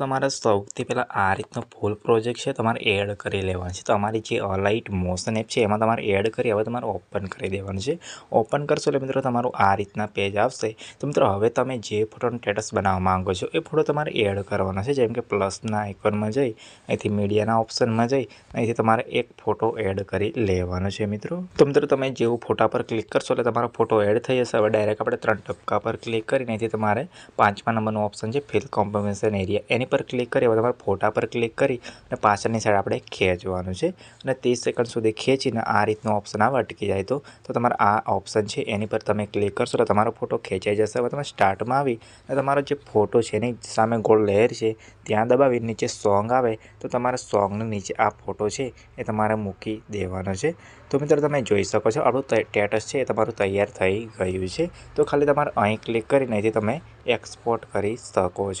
તમારે સૌથી પહેલાં આ રીતનો ફૂલ પ્રોજેક્ટ છે, તમારે એડ કરી લેવાનો છે. તો તમારી જે અલાઇટ મોશન એપ છે, એમાં તમારે એડ કરી હવે તમારે ઓપન કરી દેવાનું છે. ઓપન કરશો એટલે મિત્રો તમારું આ રીતના પેજ આવશે. તો મિત્રો હવે તમે જે ફોટોનું સ્ટેટસ બનાવવા માંગો છો, એ ફોટો તમારે એડ કરવાનો છે. જેમ કે પ્લસના આઇકોનમાં જઈ, અહીંથી મીડિયાના ઓપ્શનમાં જઈ, અહીંથી તમારે એક ફોટો એડ કરી લેવાનો છે મિત્રો. તો મિત્રો તમે જેવું ફોટા પર ક્લિક કરશો એટલે તમારો ફોટો એડ થઈ જશે. હવે ડાયરેક્ટ આપણે ત્રણ ટપકા પર ક્લિક કરીને અહીંથી તમારે પાંચમા નંબરનું ઓપ્શન છે ફિલ કોમ્પોઝિશન એરિયા એની પર ક્લિક કરી, હવે તમારા ફોટા પર ક્લિક કરી અને પાછળની સાઈડ આપણે ખેંચવાનું છે. અને ત્રીસ સેકન્ડ સુધી ખેંચીને આ રીતનો ઓપ્શન આવે, અટકી જાય તો. તમારે આ ઓપ્શન છે, એની પર તમે ક્લિક કરશો તો તમારો ફોટો ખેંચાઈ જશે. હવે તમે સ્ટાર્ટમાં આવી અને તમારો જે ફોટો છે એની સામે ગોળ લહેર છે, ત્યાં દબાવી નીચે સોંગ આવે, તો તમારે સોંગની નીચે આ ફોટો છે એ તમારે મૂકી દેવાનો છે. તો મિત્રો તમે જોઈ શકો છો, આપણું સ્ટેટસ છે એ તમારું તૈયાર થઈ ગયું છે. તો ખાલી તમારે અહીં ક્લિક કરીને તમે એક્સપોર્ટ કરી શકો છો.